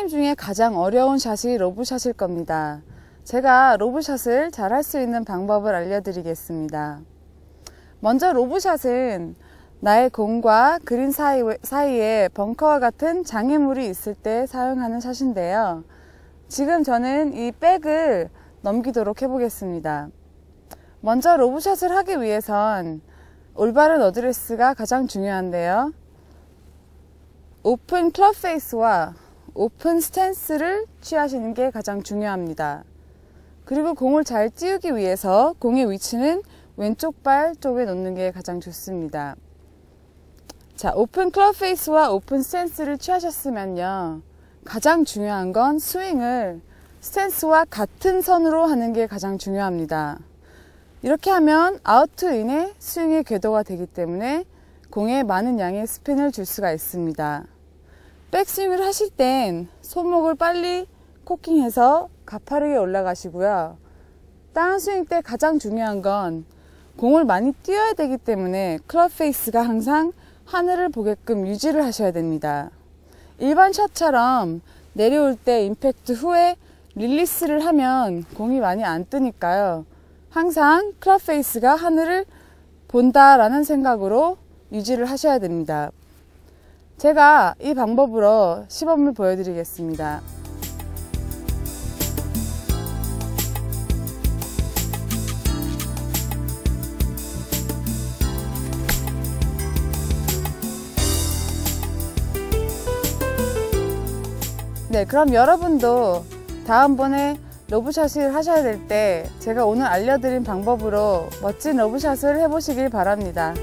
숏게임 중에 가장 어려운 샷이 로브샷일 겁니다. 제가 로브샷을 잘 할 수 있는 방법을 알려드리겠습니다. 먼저 로브샷은 나의 공과 그린 사이, 사이에 벙커와 같은 장애물이 있을 때 사용하는 샷인데요. 지금 저는 이 백을 넘기도록 해보겠습니다. 먼저 로브샷을 하기 위해선 올바른 어드레스가 가장 중요한데요. 오픈 클럽 페이스와 오픈 스탠스를 취하시는 게 가장 중요합니다. 그리고 공을 잘 띄우기 위해서 공의 위치는 왼쪽 발 쪽에 놓는 게 가장 좋습니다. 자, 오픈 클럽 페이스와 오픈 스탠스를 취하셨으면요. 가장 중요한 건 스윙을 스탠스와 같은 선으로 하는 게 가장 중요합니다. 이렇게 하면 아웃 투 인의 스윙의 궤도가 되기 때문에 공에 많은 양의 스핀을 줄 수가 있습니다. 백스윙을 하실 땐 손목을 빨리 코킹해서 가파르게 올라가시고요. 다운스윙 때 가장 중요한 건 공을 많이 띄워야 되기 때문에 클럽 페이스가 항상 하늘을 보게끔 유지를 하셔야 됩니다. 일반 샷처럼 내려올 때 임팩트 후에 릴리스를 하면 공이 많이 안 뜨니까요. 항상 클럽 페이스가 하늘을 본다라는 생각으로 유지를 하셔야 됩니다. 제가 이 방법으로 시범을 보여드리겠습니다. 네, 그럼 여러분도 다음번에 러브샷을 하셔야 될 때 제가 오늘 알려드린 방법으로 멋진 러브샷을 해보시길 바랍니다.